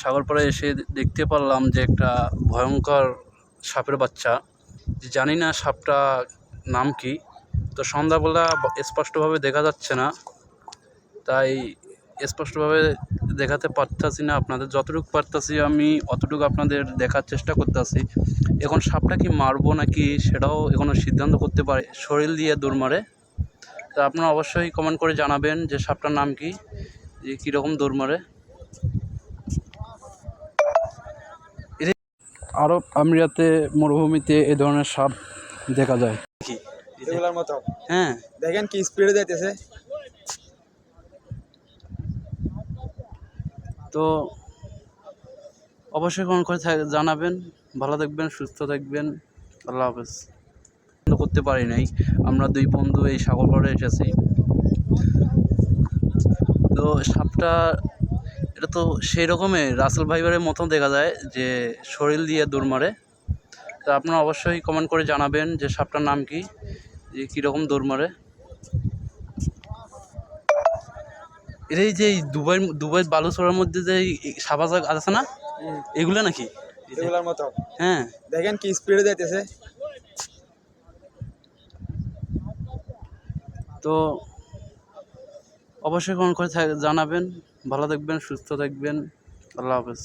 সাগর পাড়ে এসে দেখতে পারলাম যে একটা ভয়ঙ্কর সাপের বাচ্চা। যে জানি না সাপটা নাম কি। তো সন্ধ্যাবেলা স্পষ্টভাবে দেখা যাচ্ছে না। তাই স্পষ্টভাবে দেখাতে পারতাছি না আপনাদের। যতটুকু পারতাছি আমি, অতটুকু আপনাদের দেখার চেষ্টা করতেছি। এখন সাপটা কি মারবো নাকি সেটাও এখনও সিদ্ধান্ত করতে পারে শরীর দিয়ে দৌড় মারে। তা আপনারা অবশ্যই কমেন্ট করে জানাবেন যে সাপটার নাম কি, যে কীরকম দৌড় মারে। আরব আমিরাতে মরুভূমিতে এ ধরনের সাপ দেখা যায়। এগুলোর মতো? হ্যাঁ। দেখেন কি স্পিডে যাইতেছে। তো অবশ্যই কমেন্ট করে জানাবেন। ভালো থাকবেন সুস্থ থাকবেন। আল্লাহ হাফেজ। বন্ধ করতে পারি নাই। আমরা দুই বন্ধু এই সাগর পাড়ে এসেছি। তো সাপটা এটা তো সেই রকমের রাসেল ভাইবারের মতো দেখা যায় যে শরীর দিয়ে দৌড় মারে। তো আপনারা অবশ্যই কমেন্ট করে জানাবেন যে সাপটার নাম কি যে কীরকম দৌড় মারে। এর এই যে দুবাই দুবাই বালুচরের মধ্যে যে এই সাবাজা আছে না এগুলো নাকি? এগুলোর মতো। হ্যাঁ। দেখেন কি স্পিডে যাইতেছে। তো অবশ্যই কমেন্ট করে জানাবেন। ভালো থাকবেন সুস্থ থাকবেন। আল্লাহ হাফেজ।